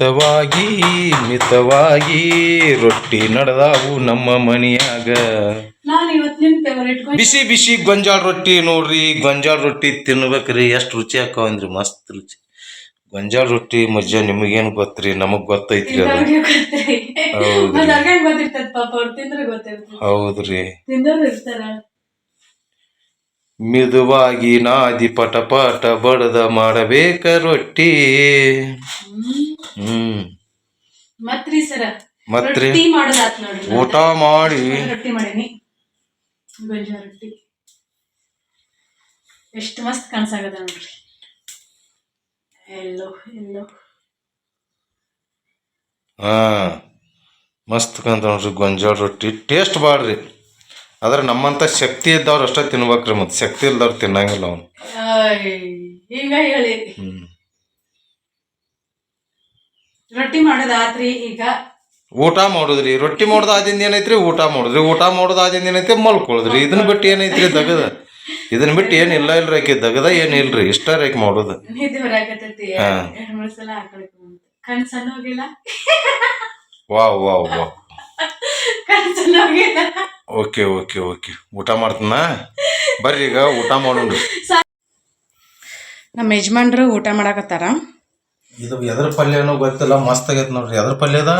ಹಿತವಾಗಿ ಮಿತವಾಗಿ ರೊಟ್ಟಿ ನಡೆದಾವು ನಮ್ಮ ಮನೆಯಾಗ. ಬಿಸಿ ಬಿಸಿ ಗೊಂಜಾಳ ರೊಟ್ಟಿ ನೋಡ್ರಿ ಗೊಂಜಾಳ ರೊಟ್ಟಿ ತಿನ್ಬೇಕ್ರಿ ಎಷ್ಟು ರುಚಿ ಆಕಾವಂದ್ರಿ ಮಸ್ತ್ ರುಚಿ. ಗೊಂಜಾಳ ರೊಟ್ಟಿ ಮಜ್ಜ ನಿಮಗೇನು ಗೊತ್ತ್ರಿ ನಮಗ್ ಗೊತ್ತೈತ್ರಿ ಅದು. ಹೌದ್ರಿ. ಮತ್ತೆ ಅವ್ರಿಗೆ ಗೊತ್ತಿರ್ತದ ಪಾಪ ಅವ್ರು ತಿಂದ್ರೆ ಗೊತ್ತಿರ್ತದ ಹೌದ್ರಿ ತಿಂದವ್ರು ಇರ್ತಾರ ಮಿದುವಾಗಿ ನಾದಿ ಪಟ ಪಟ ಬಡದ ಮಾಡಬೇಕ ರೊಟ್ಟಿ. ಹ್ಮ್. ರೊಟ್ಟಿ ಊಟ ಮಾಡಿ. ಎಷ್ಟು ಮಸ್ತ್ ಕಾಣ್ಸಾಗದ ನೋಡ್ರಿ. ಎಲ್ಲೋ ಎಲ್ಲೋ. ಹಾ. ಮಸ್ತ್ ಕಂತ ನೋಡ್ರಿ ಗೊಂಜಾಳ ರೊಟ್ಟಿ. ಟೇಸ್ಟ್ ಬಾಳ್ರಿ. ಆದ್ರೆ ನಮ್ಮಂತ ಶಕ್ತಿ ಇದ್ದವ್ರು ಅಷ್ಟೇ ತಿನ್ಬೇಕ್ರಿ ಮತ್ತೆ ಶಕ್ತಿ ಇಲ್ದವ್ರು ತಿನ್ನಂಗಿಲ್ಲ ಅವನು. ಹಿಂಗ ಹೇಳಿ. ರೊಟ್ಟಿ ಮಾಡೋದಾತ್ರಿ ಈಗ? ಊಟ ಮಾಡುದ್ರಿ ರೊಟ್ಟಿ ಮಾಡೋದಾದಿಂದ ಏನೈತ್ರಿ ಊಟ ಮಾಡುದ್ರಿ ಊಟ ಮಾಡೋದಾದಿಂದ ಏನೈತಿ ಮಲ್ಕೊಳ್ಳೋದ್ರಿ ಇದನ್ನ ಬಿಟ್ಟು ಏನೈತ್ರಿ ದಗದ? ಇದನ್ನ ಬಿಟ್ಟು ಏನಿಲ್ಲ ಇಲ್ರಿ ಆಕಿ ದಗದ ಏನಿಲ್ರಿ ಇಷ್ಟ ರೇಕ್ ಮಾಡೋದು. ಹೋಗಿಲ್ಲ wow wow wow. Okay okay okay. ಊಟ ಮಾಡ್ತನ? ಬರ್ರಿ ಈಗ ಊಟ ಮಾಡೋಣ. ನಮ್ಮ ಯಜಮಾನ್ರು ಊಟ ಮಾಡಾಕತ್ತಾರ. ಇದು ಎದ್ರ ಪಲ್ಯ ಗೊತ್ತಿಲ್ಲ ಮಸ್ತ್ ಆಗೈತೆ ನೋಡ್ರಿ. ಎದ್ರ ಪಲ್ಯದ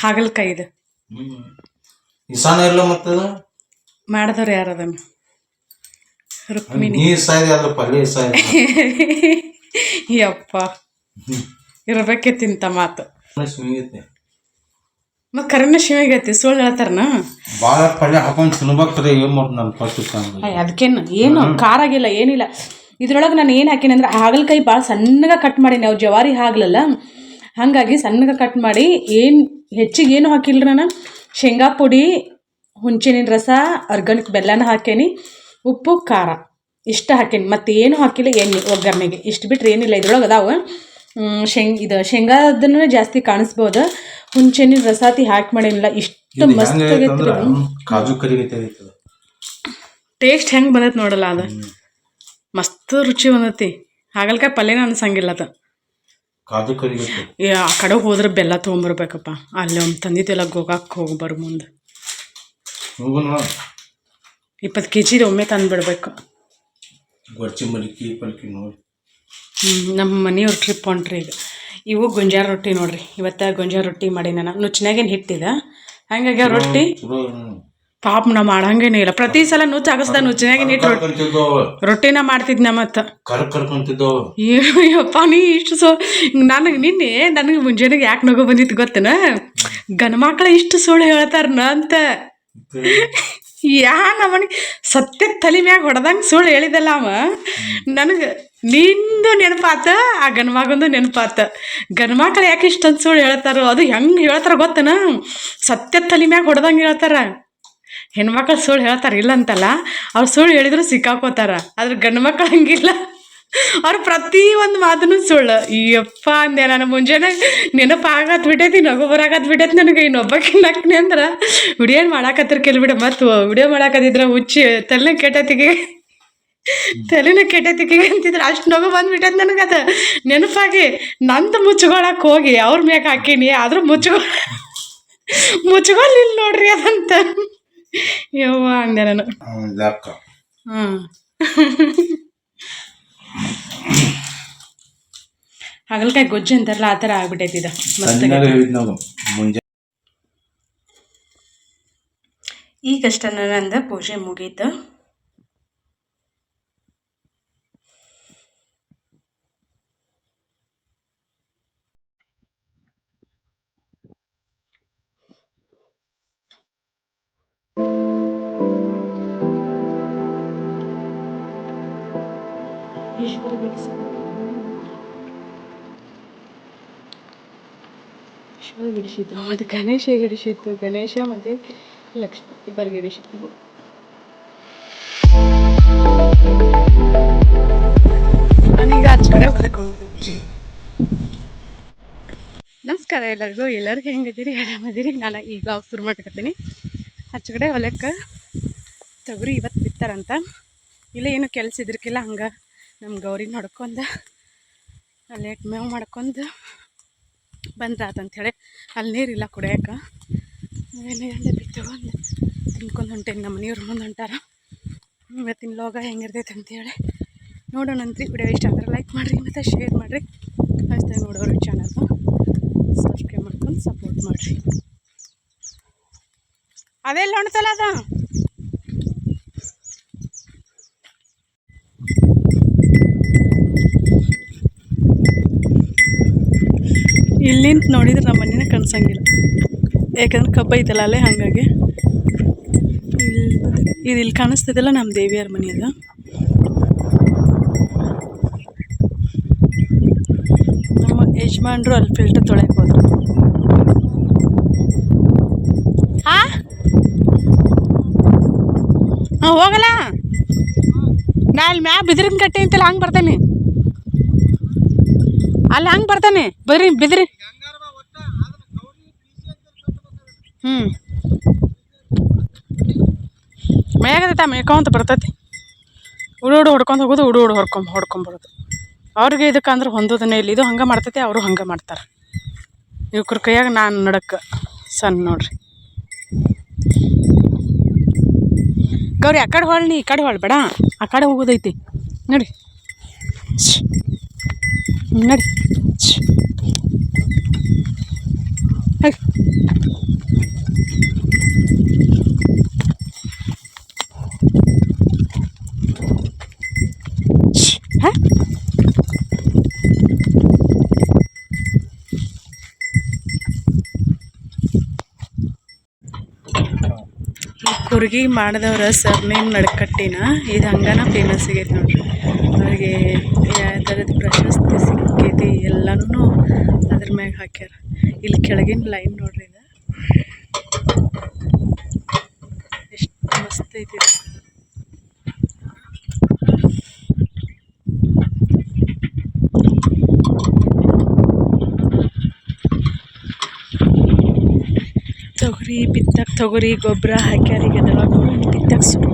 ಹಾಗಲ್ಕಾಯಿ ಇದು. ಇಸಾನ ಇಲ್ಲ ಮತ್ತೆ ಮಾಡಿದವ್ರು ಯಾರು ರುಕ್ಮಿಣಿ. ನೀ ಸಾಯ್ದೆ ಅದ್ರ ಪಲ್ಯ ಸಾಯ್ದೆ ಯಪ್ಪ. ಇರ್ಬೇಕೆ ತಿಂತ ಮಾತು. ಸ್ಮಿಂಗೈತಿ ಮತ್ ಕರೆನ ಶಿವಗೈತಿ ಸುಳ್ಳು ಹೇಳ್ತಾರನ? ಭಾಳ ಪಲ್ಯ ಹಾಕೊಂಡು ತಿನ್ಬೇಕ್ರಿ ಏನು ಮಾಡಿ ನನ್ನ ಪರಿಸ್ಥಿತಿ ಅದಕ್ಕೇನು ಏನು ಖಾರ ಆಗಿಲ್ಲ ಏನಿಲ್ಲ. ಇದ್ರೊಳಗೆ ನಾನು ಏನು ಹಾಕಿನಿ ಅಂದ್ರೆ ಹಾಗಲಕಾಯಿ ಭಾಳ ಸಣ್ಣಗೆ ಕಟ್ ಮಾಡೀನಿ ನಾವು ಜವಾರಿ ಹಾಗಲಲ್ಲ ಹಾಗಾಗಿ ಸಣ್ಣಗೆ ಕಟ್ ಮಾಡಿ ಏನು ಹೆಚ್ಚಿಗೆ ಏನು ಹಾಕಿಲ್ಲ ನಾನು? ಶೇಂಗಾ ಪುಡಿ ಹುಂಚಿನಿನ ರಸ ಆರ್ಗಾನಿಕ್ ಬೆಲ್ಲನ ಹಾಕೇನಿ ಉಪ್ಪು ಖಾರ. ಇಷ್ಟು ಹಾಕೇನಿ. ಮತ್ತೆ ಏನು ಹಾಕಿಲ್ಲ ಎಣ್ಣೆ ಒಗ್ಗರಣೆಗೆ. ಇಷ್ಟು ಬಿಟ್ಟರೆ ಏನಿಲ್ಲ ಇದ್ರೊಳಗೆ ಅದಾವ. ಶೇಂಗ್ ಇದು ಶೇಂಗಾದನ್ನು ಜಾಸ್ತಿ ಕಾಣಿಸ್ಬೋದು. ಹುಂಚಿನಿನ ರಸಾತಿ ಹಾಕಿ ಮಾಡೇನಿಲ್ಲ ಇಷ್ಟು ಮಸ್ತ್ ಆಗೈತ್ರಿ. ಕಾಜು ಕರಿ ಟೇಸ್ಟ್ ಹೆಂಗೆ ಬಂದೈತೆ ನೋಡಲ್ಲ ಅದು. ಮಸ್ತ್ ರುಚಿ ಬಂದೈತಿ. ಹಾಗಲ್ಕಾಯಿ ಪಲ್ಯನ ಅನ್ಸಂಗಿಲ್ಲ ಅದು. ಕಾಜು ಕರಿ ಆ ಕಡೆ ಹೋದ್ರೆ ಬೆಲ್ಲ ತೊಗೊಂಬರ್ಬೇಕಪ್ಪ. ಅಲ್ಲಿ ಒಂದು ತಂದಿದ್ದೆಲ್ಲ ಗೋಗಾಕ್ ಹೋಗಿ ಬರೋ ಮುಂದೆ. ಇಪ್ಪತ್ತು ಕೆ ಜಿದು ಒಮ್ಮೆ ತಂದುಬಿಡ್ಬೇಕು. ನಮ್ಮ ಮನೆಯವ್ರ ಟ್ರಿಪ್ ಹೊಂಟ್ರಿ ಈಗ. ಇವು ಗೊಂಜಾಳ ರೊಟ್ಟಿ ನೋಡ್ರಿ. ಇವತ್ತ ಗೊಂಜಾಳ ರೊಟ್ಟಿ ಮಾಡಿ ನಾನು. ನುಚ್ಚಿನಾಗೇನು ಹಿಟ್ಟಿದ ಹಂಗಾಗಿ ಆ ರೊಟ್ಟಿ ಪಾಪ ನಾ ಮಾಡಂಗೇನೇ ಇಲ್ಲ. ಪ್ರತಿ ಸಲ ನುಚ್ಚ ಹಾಕಿಸ್ದ ನುಚ್ಚಿನಾಗಿನ ಹಿಟ್ಟು ರೊಟ್ಟಿ. ರೊಟ್ಟಿನ ಮಾಡ್ತಿದ್ನ ಮತ್ತು. ಅಯ್ಯಪ್ಪ ನೀ ಇಷ್ಟು ಸೊ ನನಗೆ ನಿನ್ನೆ ನನಗೆ ಮುಂಜಾನೆಗೆ ಯಾಕೆ ನಗು ಬಂದಿತ್ತು ಗೊತ್ತೇನ? ಗಂಡು ಮಕ್ಳು ಇಷ್ಟು ಸುಳ್ಳು ಹೇಳ್ತಾರನ ಅಂತ ಯಾ ನಮ್ಮನೆ ಸತ್ಯ ತಲೆ ಮ್ಯಾಗ ಹೊಡೆದಂಗೆ ಸುಳ್ಳು ಹೇಳಿದಲ್ಲ ಅವ. ನನಗೆ ನಿಂದು ನೆನಪಾತ, ಆ ಗಂಡು ಮಗಂದು ನೆನಪಾತ. ಗಂಡು ಮಕ್ಳು ಯಾಕೆ ಇಷ್ಟೊಂದು ಸುಳ್ಳು ಹೇಳ್ತಾರೋ, ಅದು ಹೆಂಗೆ ಹೇಳ್ತಾರ ಗೊತ್ತನ? ಸತ್ಯ ತಲೆ ಮ್ಯಾಗ ಹೊಡೆದಂಗೆ ಹೇಳ್ತಾರ. ಹೆಣ್ಮಕ್ಳು ಸುಳ್ಳು ಹೇಳ್ತಾರೆ ಇಲ್ಲ ಅಂತಲ್ಲ ಅವ್ರು ಸುಳ್ಳು ಹೇಳಿದ್ರು ಸಿಕ್ಕಾಕೋತಾರ. ಆದ್ರೆ ಗಂಡು ಮಕ್ಳು ಹಂಗಿಲ್ಲ. ಅವ್ರು ಪ್ರತಿ ಒಂದು ಮಾತನ್ನು ಸುಳ್ಳು. ಅಯ್ಯಪ್ಪ ಅಂದೆ ನಾನು ಮುಂಜಾನೆ ನೆನಪು ಆಗತ್ ಬಿಟ್ಟೈತಿ ನಗು ಬರಾಕತ್ ಬಿಟ್ಟೈತಿ ನನಗೆ ಇನ್ನೊಬ್ಬಕ್ಕೆ ನಕ್ನೆ ಅಂದ್ರೆ ವಿಡಿಯೋ ಮಾಡಾಕತ್ತಿರ ಕೆಲ್ ಬಿಡ. ಮತ್ತು ವಿಡಿಯೋ ಮಾಡಾಕತ್ತಿದ್ರ ಹುಚ್ಚಿ ತಲೆನ ಕೆಟ್ಟತಿಗೆ ತಲೆನ ಕೆಟ್ಟತಿಗೆ ಅಂತಿದ್ರೆ ಅಷ್ಟು ನಗು ಬಂದ್ಬಿಟ್ಟೈತಿ ನನಗೆ ಅದು. ನೆನಪಾಗಿ ನಂದು ಮುಚ್ಕೊಳಕ್ಕೆ ಹೋಗಿ ಅವ್ರ ಮ್ಯಾಕ್ ಹಾಕಿನಿ ಆದ್ರೂ ಮುಚ್ಕೊ ಮುಚ್ಕೊಳ್ಲಿಲ್ಲ ನೋಡ್ರಿ ಅದಂತ. ಯವ್ವ ಅಂದೆ ನಾನು. ಹ್ಮ್. ಹಾಗಲ್ಕಾಯಿ ಗೊಜ್ಜು ಅಂತಾರಲ್ಲ ಆ ಥರ ಆಗ್ಬಿಟ್ಟೈತಿ ಇದು. ಮಸ್ತ್ ನಂದು ಪೂಜೆ ಮುಗೀತು. ವಿಶ್ವ ಗಿಡಿಸಿದ್ದು ಮತ್ತು ಗಣೇಶ ಗಿಡಿಸಿದ್ದು ಗಣೇಶ ಮತ್ತು ಲಕ್ಷ್ಮಿ ಇಬ್ಬರಿಗೆ ಗಿಡಿಸಿದ್ದು ನಮಸ್ಕಾರ ಎಲ್ಲರಿಗೂ. ಎಲ್ಲರಿಗೂ ಹೆಂಗಿದ್ದೀರಿ? ಆರಾಮದಿರಿ? ನಾನು ಈಗ ಬ್ಲಾಗ್ ಶುರು ಮಾಡ್ಕತ್ತೀನಿ ಆಚೆ ಕಡೆ ಹೊಲಕ್ಕೆ ತೊಗರಿ ಇವತ್ತು ಬಿತ್ತಾರಂತ. ಇಲ್ಲ ಏನು ಕೆಲಸ ಇದ್ರಕ್ಕಿಲ್ಲ ಹಂಗೆ. ನಮ್ಮ ಗೌರಿ ನೋಡ್ಕೊಂಡು ಲೇಟ್ ಮೇವು ಮಾಡ್ಕೊಂಡು ಬಂದ್ರಾತ ಆತಂಥೇಳಿ ಅಲ್ಲಿ ನೀರಿಲ್ಲ ಕುಡಿಯೋಕೆ. ಡಬ್ಬಿ ತಗೊಂಡು ತಿನ್ಕೊಂಡು ಹೊಂಟೇನೆ ನಮ್ಮ ಮನೆಯವ್ರ ಮುಂದೆ ಹೊಂಟಾರ. ಇವತ್ತಿನ ಲೋಗ ಹೆಂಗಿರ್ತೈತೆ ಅಂತೇಳಿ ನೋಡೋಣ ಅಂತ್ರಿ. ವಿಡಿಯೋ ಇಷ್ಟ ಅಂದ್ರೆ ಲೈಕ್ ಮಾಡಿರಿ ಮತ್ತು ಶೇರ್ ಮಾಡಿರಿ. ಅಷ್ಟೇ ನೋಡೋರು ಚಾನಲ್ನ ಸಬ್ಸ್ಕ್ರೈಬ್ ಮಾಡ್ಕೊಂಡು ಸಪೋರ್ಟ್ ಮಾಡಿರಿ. ಅದೆಲ್ಲ ಹೊಣ್ತಲ್ಲ ಅದು. ಇಲ್ಲಿಂದ ನೋಡಿದ್ರೆ ನಮ್ಮ ಮನೇನ ಕಾಣಿಸಂಗಿಲ್ಲ. ಯಾಕಂದ್ರೆ ಕಬ್ಬ ಐತಲ್ಲ ಅಲ್ಲೇ ಹಾಗಾಗಿ. ಇಲ್ಲಿ ಇದು ಇಲ್ಲಿ ಕಾಣಿಸ್ತದಲ್ಲ ನಮ್ಮ ದೇವಿಯರ ಮನೆ ಅದು. ನಮ್ಮ ಯಜಮಾನ್ರು ಅಲ್ಲಿ ಫಿಲ್ಟರ್ ತೊಳೆಯಕ್ಕೆ ಹೋದ್ರು. ಹಾ ಹಾಂ ಹೋಗಲ್ಲ. ನಾ ಅಲ್ಲಿ ಮ್ಯಾ ಬಿದಿರಿನ ಕಟ್ಟೆ ಅಂತಲ್ಲ ಹಂಗೆ ಬರ್ತಾನೆ. ಅಲ್ಲಿ ಹಂಗೆ ಬರ್ತಾನೆ. ಬರ್ರಿ ಬಿದ್ರಿ. ಹ್ಞೂ ಮೇಗದೈತ ಮೇಯ್ಕೊಂತ ಬರ್ತೈತಿ. ಉಡು ಉಡು ಹೊಡ್ಕೊಂಡು ಹೋಗೋದು ಉಡು ಉಡು ಹೊಡ್ಕೊಂಡ್ ಹೊಡ್ಕೊಂಬರೋದು ಅವ್ರಿಗೆ ಇದಕ್ಕೆ ಅಂದ್ರೆ ಹೊಂದೋದನ್ನೇ ಇಲ್ಲ. ಇದು ಹಂಗೆ ಮಾಡ್ತೈತಿ, ಅವರು ಹಂಗೆ ಮಾಡ್ತಾರೆ. ಇವ್ರ ಕೈಯಾಗ ನಾನು ನಡಕ್ಕೆ ಸಣ್ಣ ನೋಡ್ರಿ. ಗೌರಿ, ಆ ಕಡೆ ಹೊಳ್ಳಿ ಈ ಕಡೆ ಹೊಳ್ ಬೇಡ. ಆ ಕಡೆ ಹೋಗೋದೈತಿ. ನೋಡಿ. ನೋಡಿ. ನಡಿ ಶ್ಶ್. ಹೈ. ಶ್ಶ್. ಹ? ಕುರ್ಗಿ ಮಾಡಿದವ್ರ ಸರ್ನೇಮ್ ನಡ್ಕಟ್ಟಿನ ಇದು ಹಂಗನ ಫೇಮಸ್ ಆಗೈತೆ ನೋಡ್ರಿ. ಅವ್ರಿಗೆ ಯಾವ ಥರದ ಪ್ರಶಸ್ತಿ ಸಿಕ್ಕೈತಿ ಎಲ್ಲನೂ ಅದ್ರ ಮ್ಯಾಗ ಹಾಕ್ಯಾರ. ಇಲ್ಲಿ ಕೆಳಗಿನ ಲೈನ್ ನೋಡ್ರಿ ಇದು. ಎಷ್ಟು ಮಸ್ತ್ ಐತಿ ಇದು. ತೊಗರಿ ಬಿತ್ತಕ ತೊಗರಿ ಗೊಬ್ಬರ ಹಾಕ್ಯಾರ ಈಗ ಅದ್ರೊಳಗೆ ಬಿತ್ತಕ್ಕೆ ಶುರು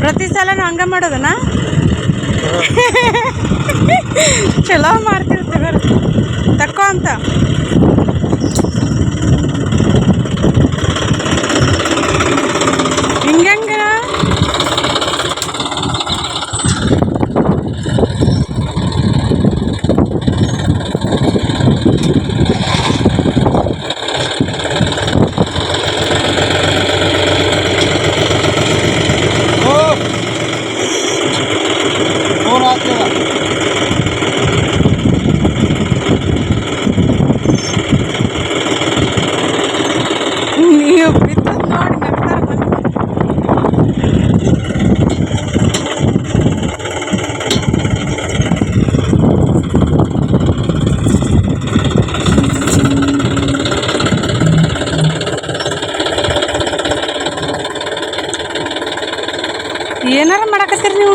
ಪ್ರತಿ ಸಲನೂ ಹಂಗೆ ಮಾಡೋದನ? ಚಲೋ ಮಾಡ್ತಿರ್ತೀವಿ ತಕ್ಕೋ ಅಂತ ಹಿಂಗಂಗ ನೀವು ಬಿತ್ತದ್ ನೋಡಿ ನಗ್ತಾರ ಮಂದಿ. ಏನಾರ ಮಾಡಕತ್ತೀರಿ ನೀವು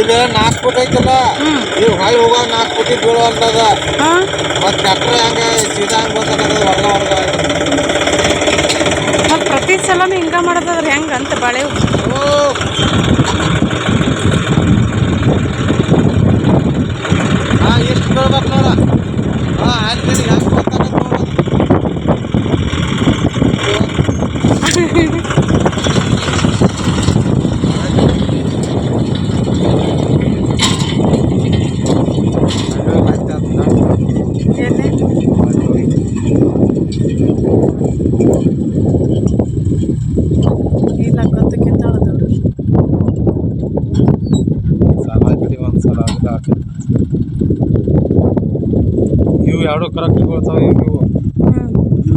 ಇದು ನಾಲ್ಕು ಫುಟ್ ಐತಲ್ಲ? ನೀವು ಹೊಳಿ ಹೋಗೋ ನಾಲ್ಕು ಫುಟ್ ಬೀಳೋ ಅಂತದ ಮತ್ತೆ ಟ್ರ್ಯಾಕ್ಟರ್ ಹಂಗ ಸೀದಾ ಹಂಗ ಬಂದ ಹೊರಗ ಹೊರಗ ಮತ್ತು ಪ್ರತಿ ಸಲ ಹಿಂಗೆ ಮಾಡೋದಾದ್ರೆ ಹೆಂಗೆ ಅಂತ ಬಾಳೆ ಹಾ. ಎಷ್ಟು ಬೀಳ್ಬೇಕು ನೋಡ. ಹಾ ಹೆಂಗ್ ಎರಡು ಕರೆಕ್ಟ್ ಬೀಳ್ತಾವೆ ಇವು ಇವು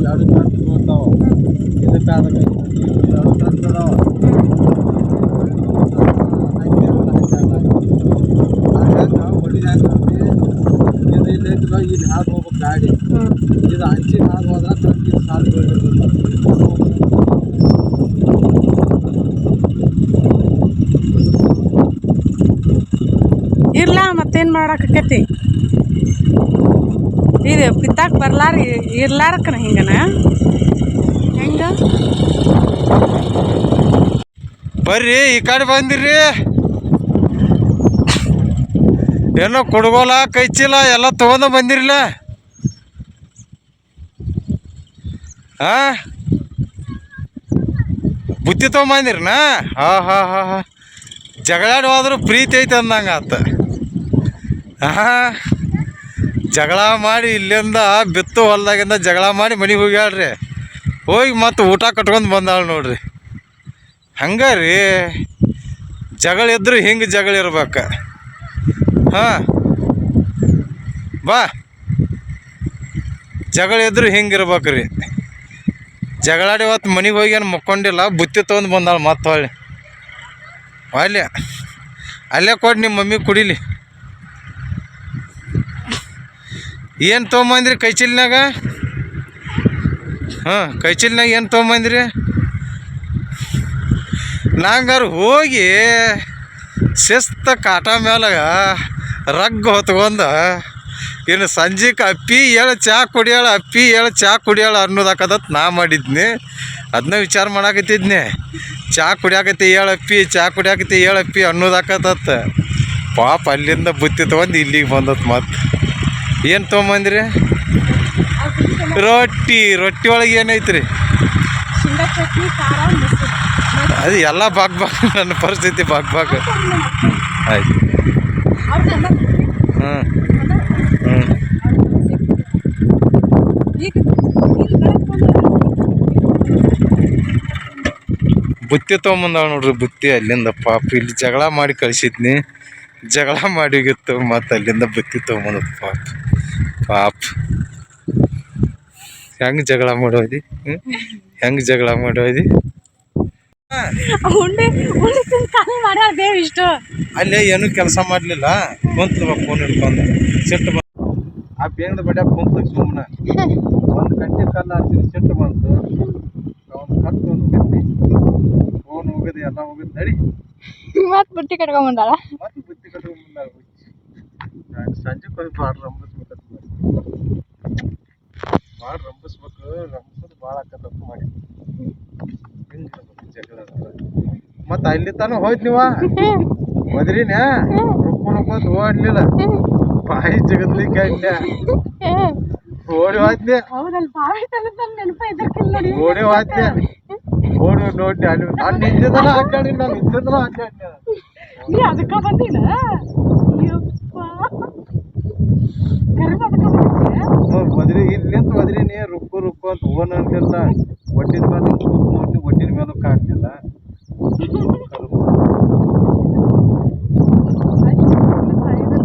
ಎರಡು ಕರ ಇದಕ್ಕೆ ಅದಕ್ಕೆ ಎರಡು ಇದು ಕರೆಕ್ಟ್ ಇದು ಸಾಲು ಮತ್ತೇನ್ ಇರ್ಲಾ ಮತ್ತೇನು ಇದು ಬಿತ್ತಾಕ ಬರ್ಲಾರ ಇರ್ಲಾರಕ್ಕನ ಹಿಂಗನ? ಹೆಂಗ? ಬರ್ರಿ, ಈ ಕಡೆ ಬಂದಿರಿ ಏನೋ ಕುಡ್ಗೋಲ ಕೈಚಿಲ್ಲ ಎಲ್ಲ ತೊಗೊಂಡು ಬಂದಿರಲ್ಲ ಹಾ ಬುತ್ತಿ ತೊಗೊಂಬಂದಿರನ ಹಾ ಹಾ ಹಾ ಹಾ. ಜಗಳಾಡುವಾದ್ರೂ ಪ್ರೀತಿ ಐತೆ ಅಂದಂಗೆ ಆತ ಹಾ ಜಗಳ ಮಾಡಿ ಇಲ್ಲಿಂದ ಬಿತ್ತು ಹೊಲ್ದಾಗಿಂದ ಜಗಳ ಮಾಡಿ ಮನೆಗೆ ಹೋಗ್ಯಾಳ್ರಿ. ಹೋಗಿ ಮತ್ತೆ ಊಟ ಕಟ್ಕೊಂಡು ಬಂದಾಳ ನೋಡ್ರಿ. ಹಂಗ ರೀ, ಜಗಳ ಇದ್ರೆ ಹಿಂಗೆ ಜಗಳ ಇರ್ಬೇಕು. ಹಾಂ, ಬಾ. ಜಗಳ ಇದ್ರೂ ಹಿಂಗೆ ಇರ್ಬೇಕು ರೀ. ಜಗಳಾಡಿ ಇವತ್ತು ಮನೆಗೆ ಹೋಗಿ ಏನು ಮುಕ್ಕೊಂಡಿಲ್ಲ, ಬುತ್ತಿ ತೊಗೊಂಡು ಬಂದಾಳ ಮತ್ತೆ ಹೊಳ್ಳಿ. ಅಲ್ಲೇ ಅಲ್ಲೇ ಕೊಟ್ಟು ನಿಮ್ಮ ಮಮ್ಮಿ ಕುಡಿಲಿ. ಏನು ತೊಗೊಂಬಂದ್ರಿ ಕೈಚಿಲ್ನಾಗ? ಹಾಂ, ಕೈಚಿಲ್ನಾಗ ಏನು ತೊಗೊಂಬಂದ್ರಿ? ನಂಗಾರ ಹೋಗಿ ಶಿಸ್ತ ಕಾಟ ಮ್ಯಾಲಾಗ ರಗ್ ಹೊತ್ಕೊಂಡ, ಇನ್ನು ಸಂಜೆಗೆ ಅಪ್ಪಿ ಹೇಳ ಚಾ ಕುಡಿಯಾಳ, ಅಪ್ಪಿ ಹೇಳ ಚಾ ಕುಡಿಯಾಳ ಅನ್ನೋದಾಕದತ್ ನಾ ಮಾಡಿದ್ನಿ. ಅದನ್ನ ವಿಚಾರ ಮಾಡಾಕತ್ತಿದ್ನಿ. ಚಾ ಕುಡಿಯಾಕತ್ತಿ ಹೇಳಪ್ಪಿ ಚಾ ಕುಡಿಯಾಕತ್ತಿ ಹೇಳಪ್ಪಿ ಅನ್ನೋದಾಕತತ್ ಪಾಪ ಅಲ್ಲಿಂದ ಬುತ್ತಿ ತೊಗೊಂಡು ಇಲ್ಲಿಗೆ ಬಂದತ್ ಮತ್ತೆ ಏನು ತೊಗೊಂಬಂದ್ರಿ? ರೊಟ್ಟಿ ರೊಟ್ಟಿ ಒಳಗೆ ಏನೈತ್ರಿ ಅದು ಎಲ್ಲ ಬಾಗ್ ಬಾಗ್, ನನ್ನ ಪರಿಸ್ಥಿತಿ ಬಾಗ್ ಬಾಕ್ ಆಯ್ತು. ಬುತ್ತಿ ತೊಗೊಂಬಂದಾವ ನೋಡ್ರಿ ಬುತ್ತಿ, ಅಲ್ಲಿಂದ ಪಾಪ ಇಲ್ಲಿ ಜಗಳ ಮಾಡಿ ಕಳಿಸಿದ್ನಿ. ಜಗಳ ಮಾಡಿ ಮತ್ತೆ ಮತ್ತು ಅಲ್ಲಿಂದ ಬುತ್ತಿ ತೊಗೊಂಬಂದ ಪಾಪ. ಪಾಪ. ಹೆಂಗ್ ಜಗಳ ಮಾಡೋದಿ ಹೆಂಗ್ ಜಗಳ ಮಾಡೋದಿ ಅಲ್ಲೇ ಏನು ಕೆಲಸ ಮಾಡಲಿಲ್ಲ. ಕುಂತ್ಲು ಫೋನ್ ಹಿಡ್ಕೊಂಡು. ಸಿಟ್ಟು ಬಂತು ಆ ಬೇಂಗದ ಬಡ ಕುಂತ ಸುಮ್ಮನೆ ಒಂದು ಗಂಟೆ ಕಾಲ ಸಿಟ್ಟು ಬಂತು. ಅವ್ನು ಕತ್ತು ಒಂದು ಗಂಟೆ ಫೋನ್ ಹೋಗದೆ ಎಲ್ಲ ಹೋಗಿದ್ ನಡಿ. ಮತ್ತೆ ಬುಟ್ಟಿ ಕಟ್ಕೊಂಬಂದಾಳ ಮತ್ತೆ ಬುತ್ತಿ ಕಟ್ಕೊಂಡ್ ಬಂದಾಗ ನಾನು ಸಂಜೆ ಹೋಗಿ ಭಾಳ ರಂಬಿಸ್ಬೇಕು. ರಂಬಿಸೋದು ಭಾಳ ಆಕತ್ತಂತ ಮಾಡಿ. ಹಿಂಗೆ ಜಗಳ ಮತ್ತೆ ಅಲ್ಲಿ ತಾನು ಹೋಯ್ತು ನೀವ? ಮದ್ರಿನ ರುಕ್ಕೊಂಡು ಓಡ್ಲಿಲ್ಲ. ಬಾಯಿ ಜಗದ್ಲಿಕ್ಕೆ ಓಡಿ ಹೋದ್ನೆ. ಓಡಿ ಹೋದ್ನೆ. ಓಡಿ ನೋಡಿ ಅಲ್ಲಿ ನಾನು ನಿಂತಿದ್ದನ ಅಡ್ಡಾಡಿ ನಾನು ನಿಂತಿದ್ದನ ಅಡ್ಡಾಡಿ. ನೀ ಅದಕ್ಕ ಬಂದಿನ ಯಪ್ಪ ಇಲ್ಲಿ ಇಲ್ಲಿಂತ ಮದ್ರಿನಿ ರುಕ್ಕು ರುಕ್ಕು ಅಂತ ಓನ್ ಅಂತಿಲ್ಲ ಒಟ್ಟಿನ ಮೇಲೆ ಒಟ್ಟಿನ ಮೇಲೂ ಕಾಣ್ತಿಲ್ಲ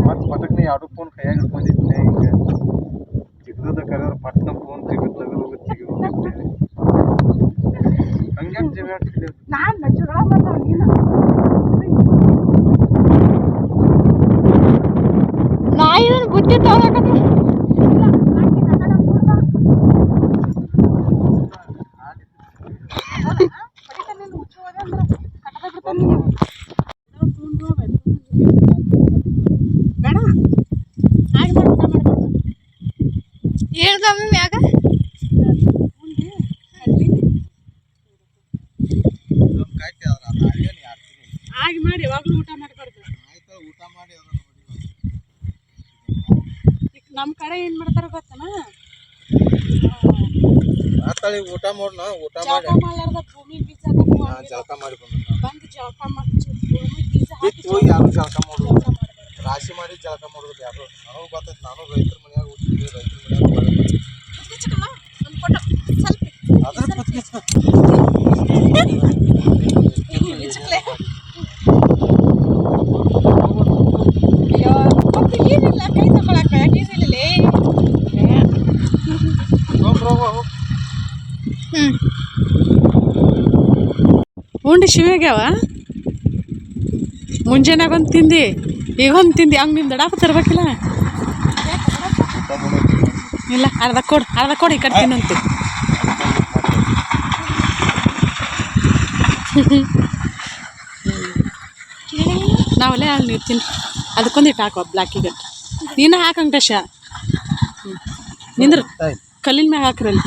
ಮತ್ತೆ ಪಟಕ್ನೆ ಎರಡು ಫೋನ್ ಕೈಯಾಗ ಹಿಡ್ಕೊಂಡಿದ್ನೆ ಹಿಂಗೆ ಚಿಕ್ಕದ ಕರೆದ್ರೆ ಪಟ್ನ ಫೋನ್ ತೆಗೆದು ತೆಗೆದು ಹೋಗುತ್ತೆ ತೆಗೆದು ಹೋಗುತ್ತೆ ಹಂಗೆ ಜೀವ ಆಡ್ತಿದ್ದೆ ನಾನ್ ಜಗಳ ಮಾಡ್ತಾವ ನೀನು ನಾ ಇದನ್ನ ಬುದ್ಧಿ ತಗೋಕತ್ತಿ ಬೇಡ ಹಾಗೆ ಮಾಡಿ ಊಟ ಮಾಡ್ಕೊಂಡು ಹೇಳ್ದಮ್ಮಿ ಮ್ಯಾಗ ಹಾಗೆ ಮಾಡಿ ಯಾವಾಗಲೂ ಊಟ ಮಾಡಬಾರ್ದು. ಊಟ ಮಾಡಿ ಈಗ ನಮ್ಮ ಕಡೆ ಏನು ಮಾಡ್ತಾರೆ ಗೊತ್ತನ? ಆತಾಳಿ ಊಟ ಮಾಡೋಣ ಊಟ ಮಾಡಿ. ಜಳಕ ಮಾಡ್ಲಾರ್ದ ಭೂಮಿ ಬೀಜ ಜಳಕ ಮಾಡಿ ಬಂದ ಜಳಕ ಮಾಡಿ ಭೂಮಿ ಬೀಜ ಬಿತ್ತು ಹೋಗಿ ಯಾರು ಜಳಕ ಮಾಡೋದು? ರಾಶಿ ಮಾಡಿ ಜಳಕ ಮಾಡೋದು ಯಾರು? ನನಗೂ ಗೊತ್ತೈತೆ ನಾನು ರೈತರ ಮನ್ಯಾಗ ಹುಟ್ಟಿದ್ದೆ ರೈತರ ಮನೆಯಾಗ ಅದ್ರ ಇಚ್ಕಲೆ. ಅಯ್ಯೋ ಮತ್ತೆ ನೀರಿಲ್ಲ ಕೈ ತಗೊಳಕ ನೀರಿಲ್ಲ ಹ್ಮ್ ಉಂಡು ಶಿವ್ಯಾಗ್ಯಾವ ಮುಂಜಾನಾಗ ಒಂದು ತಿಂದು ಈಗ ಒಂದು ತಿಂದು ಹಂಗೆ ನಿಂದು ದಡಾಕ ತರ್ಬೇಕಿಲ್ಲ? ಇಲ್ಲ ಅರ್ಧ ಕೊಡು ಅರ್ಧ ಕೊಡು ಈ ಕಡೆ ತಿನ್ನಂತೆ ನಾವಲ್ಲೇ ಅಲ್ಲಿ ನೀರು ತಿನ್ನಿ ಅದಕ್ಕೊಂದಿಟ್ಟು ಹಾಕುವ ಬ್ಲ್ಯಾಕಿಗೆ ನೀನು ಹಾಕಂಗೆ ಶಾ ಹ್ಞೂ ನಿಂದ್ರು ಕಲ್ಲಿನ ಮ್ಯಾಗ ಹಾಕ್ರಲ್ಲಿ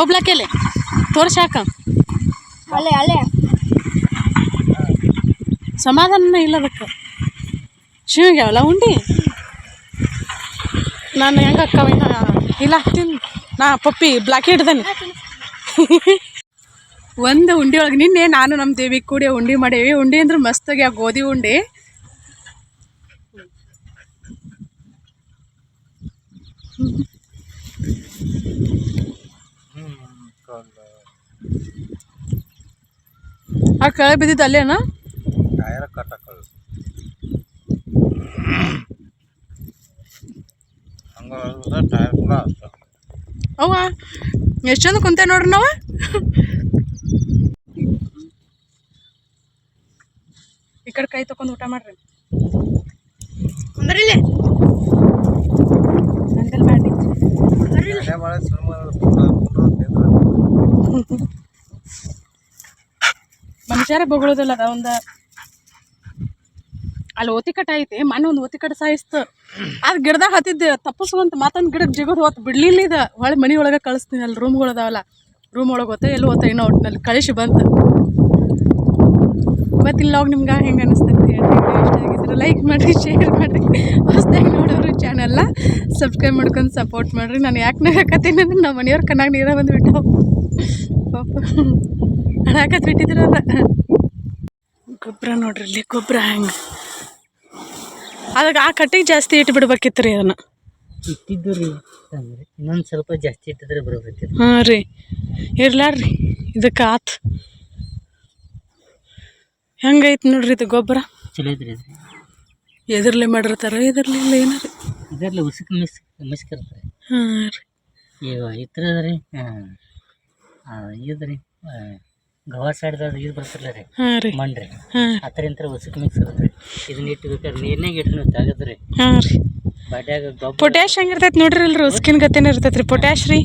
ಒಬ್ಲಾಕೆಲೆ ತೋರ್ಸಿ ಹಾಕ. ಅಲ್ಲೇ ಅಲ್ಲೇ ಸಮಾಧಾನನೇ ಇಲ್ಲ ಅದಕ್ಕೆ. ಶಿವಿಗೆ ಅವಲ್ಲ ಉಂಡಿ? ನಾನು ಹೆಂಗೆ ಅಕ್ಕವ ಇಲ್ಲ ತಿನ್ ನಾ ಪಪ್ಪಿ ಬ್ಲಾಕ್ ಹಿಡ್ದೇನೆ. ಒಂದು ಉಂಡಿ ಒಳಗೆ ನಿನ್ನೆ ನಾನು ನಮ್ಮ ದೇವಿ ಕೂಡಿ ಉಂಡಿ ಮಾಡೇವಿ. ಉಂಡಿ ಅಂದ್ರೆ ಮಸ್ತಾಗಿ ಆ ಗೋಧಿ ಉಂಡಿ. ಆ ಕೆಳಗೆ ಬಿದ್ದಿದ್ದು ಅಲ್ಲೇನಾ? ಟೈರ್ ಕಟ್ಟಕ್ಕಳು ಹಂಗ ಟೈರ್ ಕೂಡ ಆಗ್ತದೆ ಅವ್ವ ಎಷ್ಟು ಚಂದ ಕುಂತೆ ನೋಡ್ರಿ ನಾವು? ಈ ಕಡೆ ಕೈ ತಕೊಂಡು ಊಟ ಮಾಡ್ರಿ. ಅಂದ್ರಿಲ್ಲ ಸುಮ್ಮ ಮನುಷ್ಯರೇ ಬೊಗಳೋದಿಲ್ಲ, ಅದ ಒಂದು ಅಲ್ಲಿ ಓತಿ ಕಟ್ಟ ಐತಿ ಮನೆ ಒಂದು ಓತಿ ಕಟ್ಟ ಸಾಯಿಸ್ತು ಅದು ಗಿಡದಾಗ ಹತ್ತಿದ್ದೆ ತಪ್ಪಿಸ್ಕೊಂತ ಮತ್ತೊಂದು ಗಿಡದ ಜಿಗೋದು ಹೊತ್ತು ಬಿಡ್ಲಿಲ್ಲ ಇದು. ಹೊಳೆ ಮನೆ ಒಳಗೆ ಕಳಿಸ್ತೀನಿ, ಅಲ್ಲಿ ರೂಮ್ಗಳು ಅದಾವಲ್ಲ ರೂಮ್ ಒಳಗೆ ಹೋತ, ಎಲ್ಲಿ ಹೋತ ಇನ್ನೂ ಒಟ್ಟಿನಲ್ಲಿ ಕಳಿಸಿ ಬಂತು. ಮತ್ತು ಇಲ್ಲಿ ನಿಮ್ಗೆ ಹೆಂಗೆ ಅನಿಸ್ತೈತಿ ಹೇಳಿ ಇಷ್ಟ ಆಗಿದ್ರೆ ಲೈಕ್ ಮಾಡಿರಿ ಶೇರ್ ಮಾಡಿರಿ. ಹೊಸ್ದಾಗಿ ನೋಡೋರು ಚಾನೆಲ್ಲ ಸಬ್ಸ್ಕ್ರೈಬ್ ಮಾಡ್ಕೊಂಡು ಸಪೋರ್ಟ್ ಮಾಡಿರಿ. ನಾನು ಯಾಕೆ ನಗಕತ್ತೀನಿ ಅಂದ್ರೆ ನಮ್ಮ ಮನೆಯವ್ರು ಕಣ್ಣಾಗ ನೀರ ಬಂದುಬಿಟ್ಟು ಪಾಪ. ಅಡಾಕತ್ ಬಿಟ್ಟಿದ್ರ ಗೊಬ್ಬರ ನೋಡ್ರಿ ಇಲ್ಲಿ ಗೊಬ್ಬರ ಹೆಂಗೆ? ಅದಕ್ಕೆ ಆ ಕಟ್ಟಿಗೆ ಜಾಸ್ತಿ ಇಟ್ಟು ಬಿಡ್ಬೇಕಿತ್ತು ರೀ ಅದನ್ನು. ಇಟ್ಟಿದ್ದು ರೀ ಅಂದ್ರೆ ಇನ್ನೊಂದು ಸ್ವಲ್ಪ ಜಾಸ್ತಿ ಇಟ್ಟಿದ್ರೆ ಬರೋದೈತಿ ಹಾಂ ರೀ. ಇರ್ಲಾರ್ರಿ ಇದಕ್ಕೆ ಆತು. ಹೆಂಗೈತೆ ನೋಡ್ರಿ ಇದು ಗೊಬ್ಬರ ಚಲೋ ಐತ್ರಿ ಇದು. ಎದ್ರಲ್ಲೇ ಮಾಡಿರ್ತಾರ ಎದ್ರಲ್ಲೇ ಇಲ್ಲ ಏನಾರ ಇದರಲ್ಲಿ ಉಸುಕ್ ಮಿಸ್ ಮಿಸ್ಕಿರ್ತಾರೆ ಹಾಂ ರೀ. ಈಗ ಹಾಂ ಅದ ರೀ ಇದು ರೀ ಗವಾ ಸೈಡ್ ಇದು ಬರ್ತಿರಲ್ಲ ರೀ. ಹಾಂ ರೀ. ಮಣ್ಣು ರೀ. ಉಸುಕ್ ಮಿಕ್ಸ್ ರೀ ಇದನ್ನ ಇಟ್ಟು ಬೇಕಾದ್ರೆ ನೀರ್ನಾಗ ಇಟ್ಟು ನೀವು ತೆಗೆದ್ರಿ. ಹಾಂ ರೀ. ಬಾಡ್ಯಾಗ ಗೊಬ್ಬರ ಪೊಟ್ಯಾಶ್ ಹೆಂಗಿರ್ತೈತೆ ನೋಡ್ರಿ ಅಲ್ರಿ ಉಸ್ಕಿನ ಗತಿನ ಇರ್ತೈತೆ ರೀ. ಪೊಟ್ಯಾಶ್ ರೀ.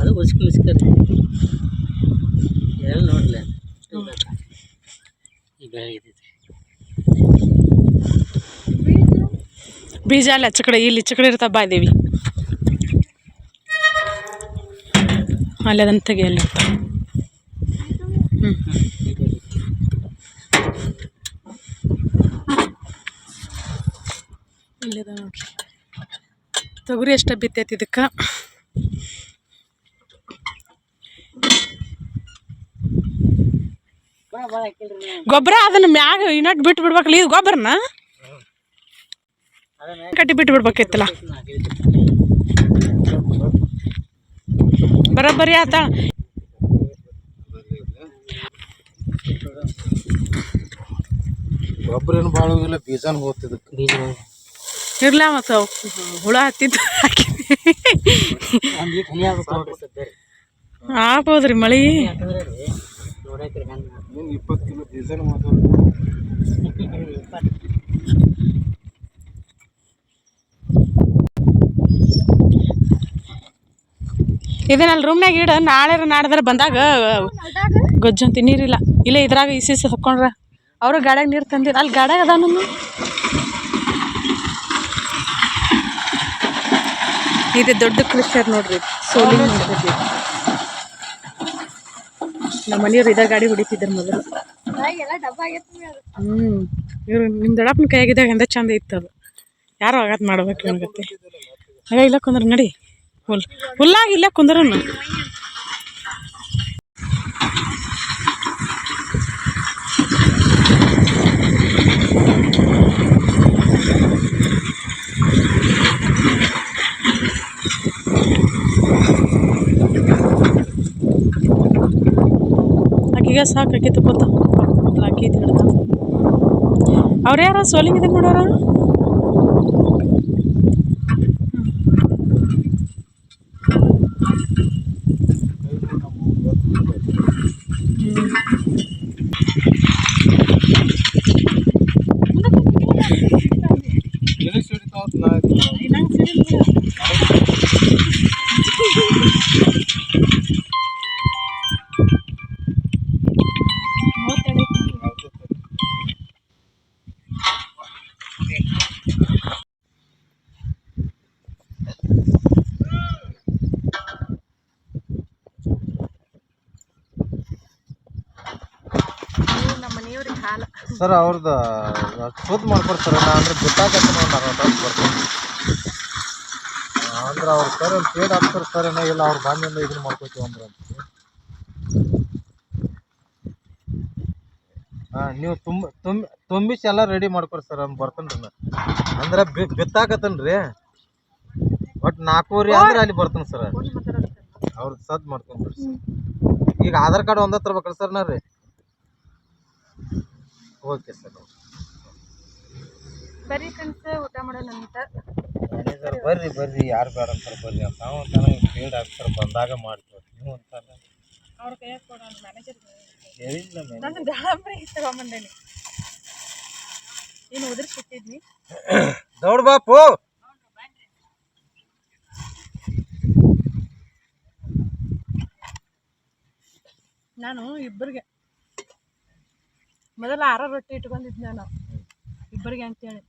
ಅದು ಉಸುಕ್ ಮಿಸ್ಕರ್ ಎಲ್ಲ ನೋಡ್ಲ. ಈ ಬೆಳಗ್ಗೆ ಬೀಜ ಅಲ್ಲಿ ಆಚೆ ಕಡೆ ಇಲ್ಲಿ ಈಚೆ ಕಡೆ ಇರ್ತಾವ ಬಾಯ್ದೇವಿ ದೇವಿ. ಅಲ್ಲಿ ಅದನ್ನು ತೆಗಿ ಅಲ್ಲಿ ಇಲ್ಲಿದ ನೋಡ್ರಿ. ತೊಗರಿ ಎಷ್ಟ ಬಿತ್ತೈತಿ ಇದಕ್ಕೆ? ಗೊಬ್ಬರ ಅದನ್ನ ಮ್ಯಾಗ ಇನ್ನಟ್ ಬಿಟ್ಟು ಬಿಡ್ಬೇಕಲ್ಲ, ಇದು ಗೊಬ್ಬರನ? ಕಟ್ಟಿ ಬಿಟ್ಟು ಬಿಡ್ಬೇಕಿತ್ತಲ್ಲ. ಬರೋಬ್ಬರಿ ಆತ. ಗೊಬ್ಬರ ಏನು ಭಾಳ ಹೋಗಿಲ್ಲ ಬೀಜನ ಹೋಗ್ತಿದ್ದಕ್ಕೆ. ಬೀಜ ಇರ್ಲ ಮತ್ತು ಅವು. ಹುಳ ಹತ್ತಿದ್ದು ಆಗ್ಬೋದ್ರಿ ಮಳಿ. ಇಪ್ಪತ್ತು ಕಿಲೋ ಬೀಜನ ಮಾತಾಡ. ಇದನ್ನ ಅಲ್ಲಿ ರೂಮ್ನಾಗ ಇಡ ನಾಳೆ ನಾಡ್ದಾರ ಬಂದಾಗ ಗೊಜ್ಜಂತಿ ನೀರಿಲ್ಲ ಇಲ್ಲೇ ಇದ್ರಾಗ ಇಸಿ ತಕೊಂಡ್ರ ಅವರು ಗಾಡ್ಯಾಗ ನೀರು ತಂದಿ ಅಲ್ಲಿ ಗಾಡ್ಯಾಗ ಅದ ನಮ್ಮ ಇದು ದೊಡ್ಡ ಕೃಷ್ಣರ್ ನೋಡ್ರಿ. ಸೋಲಿ ನಮ್ಮ ಮನೆಯವ್ರು ಇದ ಗಾಡಿ ಹೊಡಿತಿದ್ರು ಮೊದಲು. ಹ್ಮ್. ನಿಮ್ ನಿಮ್ಮ ದೊಡ್ಡಪ್ಪನ ಕೈಯಾಗಿದ್ದಾಗ ಎಂದ ಚಂದ ಇತ್ತು ಅದು. ಯಾರು ಆಗತ್ ಮಾಡ್ಬೇಕು ನನಗತ್ತೆ. ಆಗ ಇಲ್ಲ ಕುಂದ್ರ ನಡಿ. ಹುಲ್ ಹುಲ್ಲಾಗಿ ಇಲ್ಲ ಕುಂದ್ರನು. ಆಕಿಗೆ ಸಾಕಾಗಿತ್ತು ಗೊತ್ತಾ? ತಗೋತ ಹಿಡ್ದು ಅವ್ರು ಯಾರ ಸೋಲಿಂಗ್ ಇದಕ್ಕೆ ಮಾಡೋರ ಎಲ್ಲಿ ಸಿಡಿತಾವ ನಾ ನಮ್ಮ ಮನೆಯವ್ರಿಗೆ ಹಾಲ ಸರ್ ಅವ್ರದ್ದು ಶುದ್ಧ ಮಾಡ್ಕೊಡ್ತಾರೆ ನಾ ಅಂದ್ರೆ ಗೊತ್ತಾಗತ್ತೆ ಒಂದು ಅರವತ್ತು ತಾಸು ಬರ್ತೀನಿ. ಅಂದ್ರೆ ಅವ್ರು ಸರ್ ಒಂದು ಪೇಡ್ ಹಾಕ್ತಾರೆ ಸರ್ ಏನೋ ಇಲ್ಲ ಅವ್ರ ಬಂದಿಂದ ಇದನ್ನ ಮಾಡ್ಕೊತೀವಿ ಅಂದ್ರೆ ಅಂತ. ಹಾಂ ನೀವು ತುಂಬ ತುಂಬ ತುಂಬಿಸಿ ಎಲ್ಲ ರೆಡಿ ಮಾಡ್ಕೊರಿ ಸರ್ ಅಂತ ಬರ್ತಾನೆ ರೀ ಅಂದ್ರೆ ಬಿ ಬಿತ್ತಾಕತ್ತನ್ ರೀ ಒಟ್ಟು ನಾಲ್ಕೂವರೆ ಅಂದ್ರೆ ಅಲ್ಲಿ ಬರ್ತಾನೆ ಸರ್. ಅವ್ರದ್ದು ಸದ್ ಮಾಡ್ಕೊಂಡ್ರಿ ಈಗ ಆಧಾರ್ ಕಾರ್ಡ್ ಒಂದೇ ತರ್ಬೇಕಲ್ಲ ಸರ್ ನಾ ರೀ? ಓಕೆ ಸರ್ ಬರ್ರಿ ಫ್ರೆಂಡ್ಸ್ ಊಟ ಮಾಡೋಣ ಅಂತ. ಮ್ಯಾನೇಜರ್ ಬರ್ರಿ ಬರ್ರಿ. ಯಾರು ಬೇಡ ಅಂತಾರೆ ಬರ್ರಿ ಅಂತ. ನಾವು ಅಂತಾನೆ ಪೇಡ್ ಹಾಕ್ತಾರೆ ಬಂದಾಗ ಮಾಡ್ತೀವಿ. ನೀವು ಅಂತಾನೆ. ಅವ್ರ ಕೈಯಾಗ ಕೊಡೋಣ ಮ್ಯಾನೇಜರ್ ಹೇಳಿಲ್ಲ ನಾನು ದಾಳಂಬ್ರಿ ತಗೊಂಬಂದೇನಿ. ಏನು ಉದುರಿಸಿಟ್ಟಿದ್ನಿ ದೌಡ್ ಬಾಪು! ನಾನು ಇಬ್ಬರಿಗೆ ಮೊದಲ ಆರ ರೊಟ್ಟಿ ಇಟ್ಕೊಂಡಿದ್ದೆ ನಾನು. ಇಬ್ಬರಿಗೆ ಅಂತೇಳಿ.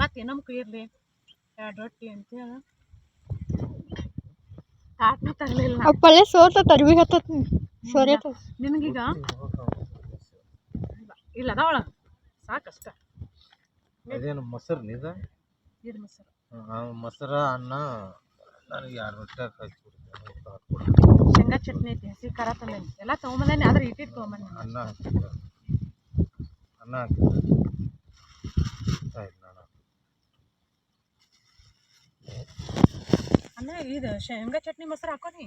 ಮತ್ತೆ ನಮ್ಮ ಇರಲಿ. ಎರಡು ರೊಟ್ಟಿ ಅಂತೇಳಿ. ತಾಟ್ನ ತರಲಿಲ್ಲ ಪಲ್ಲೆ ಪಲ್ಯ ಸೋತ ತರ್ಬಿ ಹತ್ತತ್ ಸೋರೇತ ನಿನಗೀಗ? ಇಲ್ಲ ಅದಾವಳ ಸಾಕಷ್ಟ. ಇದೇನು ಮೊಸರು ನಿಜ ಇದು ಮೊಸರು. ಮೊಸರ ಅನ್ನ ನನಗೆ ಎರಡು ರೊಟ್ಟಿ ಹಾಕಿ ಶೇಂಗಾ ಚಟ್ನಿ ಐತಿ ಹಸಿ ಖಾರ ತಂದೇನಿ. ಎಲ್ಲ ತೊಗೊಂಬಂದೇನಿ ಆದ್ರೆ ಇಟ್ಟಿಟ್ಟು ತೊಗೊಂಬಂದೇನಿ. ಅನ್ನ ಹಾಕಿದ್ರೆ ಅನ್ನ ಹಾಕಿದ್ರೆ ಆಯ್ತು ನಾನು ಅಂದ್ರೆ ಇದು ಶೇಂಗಾ ಚಟ್ನಿ ಮೊಸರು ಹಾಕೋನಿ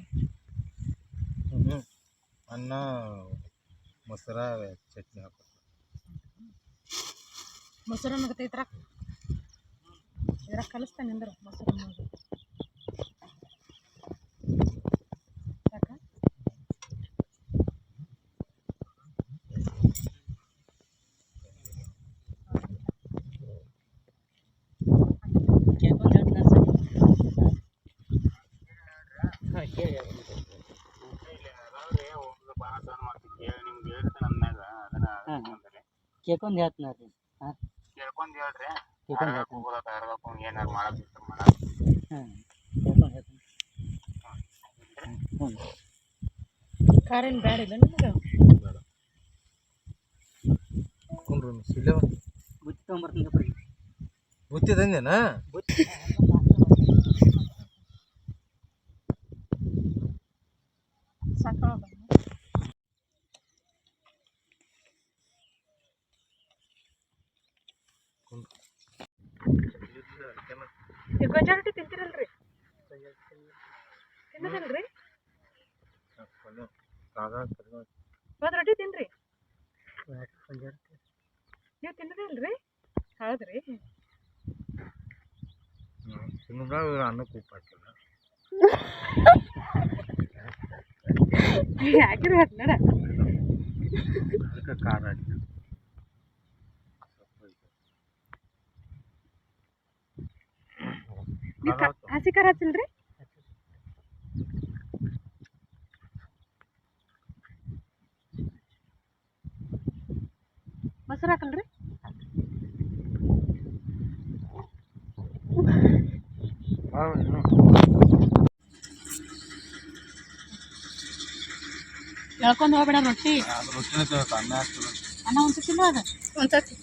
ಹ್ಞೂ ಅನ್ನ ಮೊಸರ ಚಟ್ನಿ ಹಾಕೋ ಮೊಸರು ಅನ್ನಕತ್ತೆ ಇದ್ರಾಗ ಇದ್ರಾಗ ಕಲಿಸ್ತಾನೆ ಅಂದ್ರೆ ಮೊಸರು ಅನ್ನೋದು ಯಾಕ ಕೇಳ್ಕೊಂಡು ಹೇಳ್ತಾರೆ ಸರ್ ಹಾಂ ಕೇಳಿ ಹಾಂ ಕೇಳ್ಕೊಂಡು ಹೇಳ್ತೀನಿ ರೀ ಹಾಂ? ಕೇಳ್ಕೊಂಡ್ ಹೇಳ್ರಿ. ಕೇಳ್ಕೊಂಡು ಹೇಳ್ತೀನಿ. ಏನಾರ ಮಾಡಕ್ ಇತ್ತು ಮಾಡ ಹಾಂ ಕೇಳ್ಕೊಂಡು ಹೇಳ್ತೀನಿ. ಹ್ಞೂ ಕಾರೇನು ಬ್ಯಾಡ ಇಲ್ಲ ನಿಮ್ಗೆ? ಕುಂಡ್ರು ಸಿಲೆ ಬುತ್ತಿ ತೊಗೊಂಬರ್ತೀನಿ ಗಪ್ರಿ ಗೊತ್ತಿದ್ದೇನಾ ಸಾಕ ಈ ಗೊಂಜಾಳ ರೊಟ್ಟಿ ತಿಂತೀರಲ್ರಿ ತಿನ್ನೋದಿಲ್ರಿ ಒಂದು ರೊಟ್ಟಿ ತಿನ್ರಿ ನೀವು ತಿನ್ನೋದಿಲ್ರಿ ಹೌದ್ರಿ ತಿನ್ನೋದಾಗ ಅನ್ನಕ್ಕೆ ಉಪ್ಪು ಹಾಕಿಲ್ಲ ನೋಡ ಖಾರ ಹಾಕಿ. ನೀವು ಹಸಿ ಖಾರ ಹಚ್ಚಿಲ್ರಿ ಮೊಸರು ಹಾಕಲ್ರಿ? ಎಳ್ಕೊಂಡು ಹೋಗ್ಬೇಡ ರೊಟ್ಟಿ. ಅನ್ನ ಹಾಕ್ತದ ಅನ್ನ ಒಂದು ಕಿಲೋ ಅದ ಒಂದ್ಸತಿ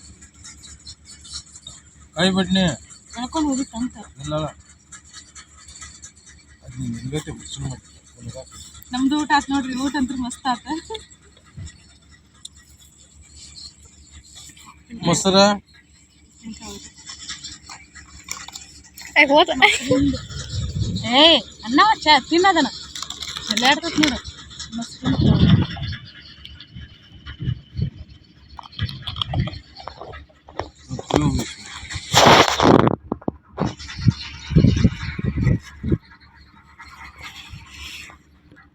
ಕೈ ಬಿಟ್ನಿ ಎಳ್ಕೊಂಡು ಹೋಗಿತ್ತಂತ ಇಲ್ಲಲ್ಲ. ಅದು ನೀನು ನಮ್ದು ಊಟ ಆತ್ ನೋಡ್ರಿ ಊಟ ಅಂತೂ ಮಸ್ತ್ ಆತ. ಮೊಸರ? ಹೋದ ಏ ಅನ್ನ ಚ ತಿನ್ನದನ ಎಲ್ಲ ನೋಡು. ಮಸ್ತ್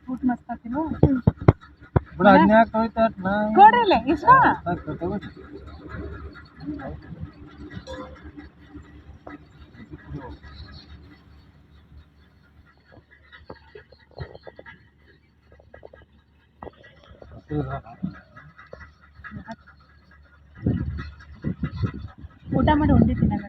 ಊಟ ಮಸ್ತ್ ಆತಿಲ್ಲ ಬಿಡ ಅದನ್ನ ಯಾಕೆ ಹೋಯ್ತಾ ನಾ ಕೊಡ್ರಿಲ್ಲ ಇಷ್ಟ ಊಟ ಮಾಡಿ ಒಂದೇ ತಿನ್ನಲ್ಲ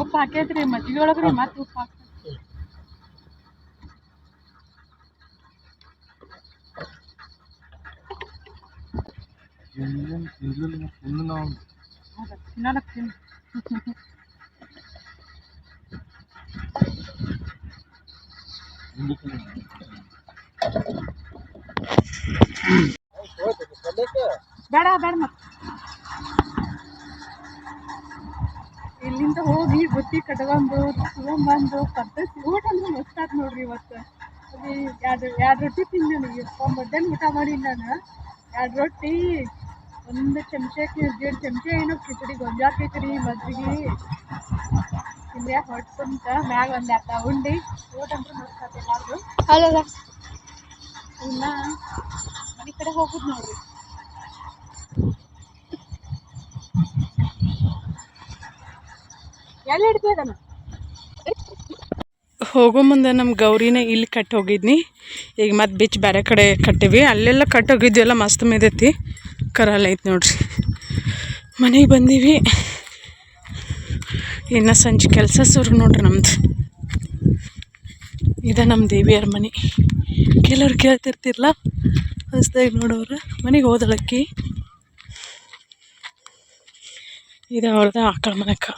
ಉಪ್ಪು ಹಾಕೈತ್ರಿ ಮಜ್ಜಿಗೆ ಒಳಗ್ರಿ ಮತ್ತೆ ಉಪ್ಪು ಹಾಕ್ತಾರೆ ಬೇಡ ಬೇಡ ಮತ್ತೆ ಇಲ್ಲಿಂದ ಹೋಗಿ ಬುತ್ತಿ ಕಟ್ಕೊಂಡು ತಗೊಂಬಂದು ಪದ್ಧತಿ ಊಟ ಅಂದ್ರೆ ಮಸ್ತ್ ಆತ್ ನೋಡ್ರಿ ಇವತ್ತು. ಅದು ಎರಡು ಎರಡು ರೊಟ್ಟಿ ತಿಂದೆ ನನಗೆ ಮಧ್ಯಾಹ್ನ ಊಟ ಮಾಡಿ ನಾನು ಎರಡು ರೊಟ್ಟಿ. ಒಂದು ಚಮಚಕ್ಕೆ ಎರಡು ಚಮಚ ಏನೋ ಕಿಚಡಿ ಗೊಂಜಾ ಕಿಚಡಿ ಮಜ್ಜಿಗೆ. ಇಲ್ಲೇ ಹೊಟ್ಟಂತ ಮ್ಯಾಗ ಒಂದು ಅರ್ಧ ಉಂಡಿ. ಊಟ ಅಂದ್ರೆ ಮಸ್ತ್ ಇನ್ನ ಮನೆ ಕಡೆ ಹೋಗುದು ನೋಡ್ರಿ. ಎಲ್ಲಿ ಹಿಡ್ತಿದ್ದಾನ ಹೋಗೋ ಮುಂದೆ ನಮ್ಮ ಗೌರಿನ ಇಲ್ಲಿ ಕಟ್ಟಿ ಹೋಗಿದ್ನಿ. ಈಗ ಮತ್ತೆ ಬಿಚ್ ಬೇರೆ ಕಡೆ ಕಟ್ಟಿವಿ. ಅಲ್ಲೆಲ್ಲ ಕಟ್ಟೋಗಿದ್ವಿ ಎಲ್ಲ ಮಸ್ತ್ ಮೇದೈತಿ. ಕರಲ್ ಐತೆ ನೋಡ್ರಿ. ಮನೆಗೆ ಬಂದೀವಿ. ಇನ್ನು ಸಂಜೆ ಕೆಲಸ ಸುರು ನೋಡ್ರಿ ನಮ್ದು. ಇದು ನಮ್ಮ ದೇವಿಯರ ಮನೆ. ಕೆಲವ್ರು ಕೇಳ್ತಿರ್ತಿರಲ್ಲ ಹೊಸ್ದಾಗಿ ನೋಡೋರು. ಮನೆಗೆ ಹೋದಳಕ್ಕಿ. ಇದು ಅವ್ರದ್ದು ಆಕಳ ಮನಕ.